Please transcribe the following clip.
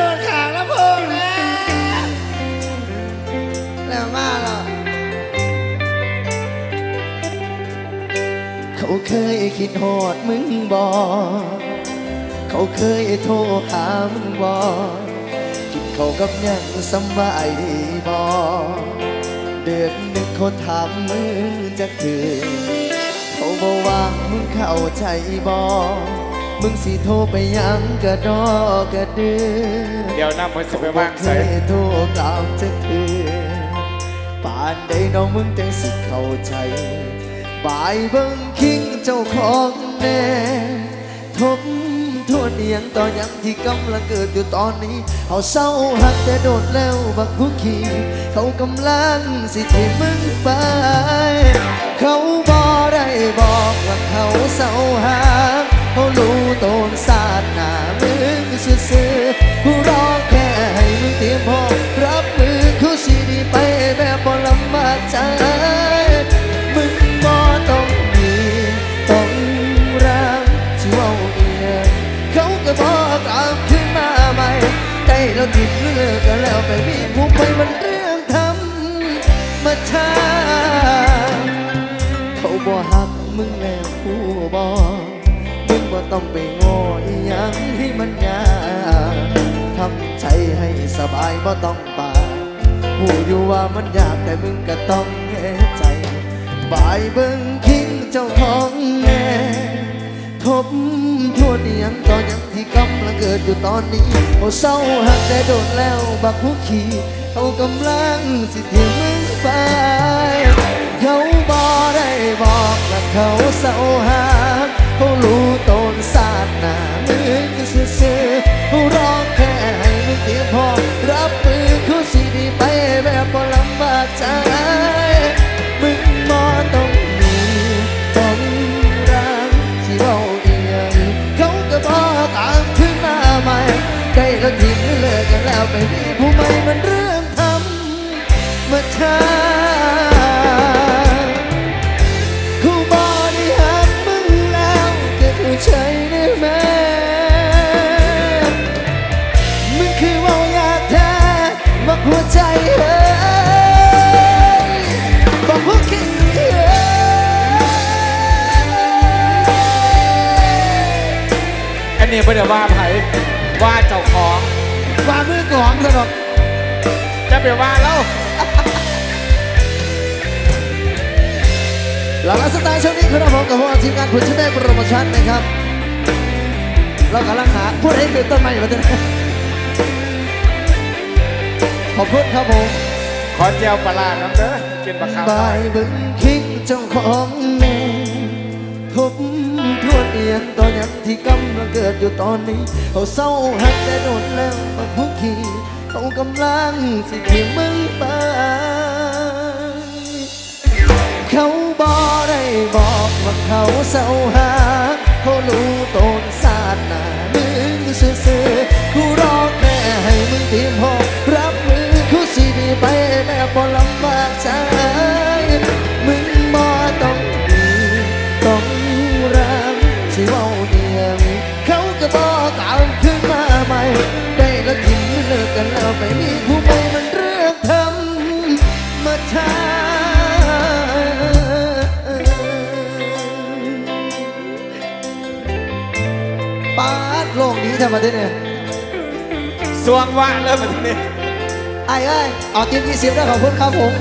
โดนขางแล้วพงนะแล้วมาหรอเขาเคยคิดโหดมึงบ่เขาเคยโทรหามึงบ่กินเขากับยังสำบายดีบ่เดือนหนึ่งเขาถามมึงจะถือเขาบอกว่ามึงเข้าใจบ่ มึงสิโทรไปยังกระดอกระเดือเดี๋ยวน้ำมันจะไปบ่วางเคใส่ยโทรกลับจะถือป่านใดน้องมึงจังสิเข้าใจบายเบิ่งคิงเจ้าของแน่ทบทวนเอียงต่อยังที่กำลังเกิดอยู่ตอนนี้เขาเศร้าหักแต่โดดแล้วบักผู้ขี่เขากำลังสิที่มึงไป ซื่อๆผู้รอแค่ให้มึงเตรียมพร้อมรับมือเขาสิดีไปแบบบ่ลำบากใจมึงบ่ต้องมีต้องรักที่เว่าเอียงเขาก็บอกตามขึ้นมาใหม่ได้แล้วติดเลือกกันแล้วไปมีผู้ไปมันเรื่องทำมาชาเขาบ่หักมึงแล้วผู้บ่บ่ ต้องไปโง่อยังให้มันยากทำใจให้สบายบ่ต้องปากหูอยู่ว่ามันยากแต่มึงก็ต้องแก้ใจบายเบิ่งคิงเจ้าของแน่ทบทวนยังตอนยังที่กำลังเกิดอยู่ตอนนี้โอ้เศร้าหักแต่โดดแล้วบักผู้ขี่เขากำลังสิทิ้งมึงไปเขาบอกได้บอกว่าเขาเศร้าหักเขารู้ ใจ มึงบ่ต้องมีต้องรักที่เราเอียงเขาก็บอกตามขึ้นมาใหม่ใกล้แล้วทิ้งเลิกกันแล้วไปมี นนี้ไม่ได้ว่าไผว่าเจ้าของวางมือกลองสนุกจะไปว่าแล้วหลังไลฟ์สไตล์ช่วงนี้คือเราพบกับพวกทีมงานผลชุดได้โปรโมชั่นนะครับ เรากำลังหาพูดให้คือต้นไม้อยู่ประเทศขอบคุณครับผมขอเจียวปลาร้าน้ำเด้อกินปลาขาวบายเบึงคิงเจ้าของแม่ ทบทวนเอียงตอนยังที่กำลังเกิดอยู่ตอนนี้เขาเศร้าหักแต่โดนแล้วมาพุกขีเขากำลังสิที่มึงไปเขาบอกได้บอกว่าเขาเศร้าหาเขารู้ตนศาสตร์หน้ามึงซื่อๆกูรอ โลกนี้ทำมาได้เนี่ยสวงว่าเริ่มมาทีนี้ไอ้ไอ้ยเอาทีมยี่สิบได้ขอบคุณครับผม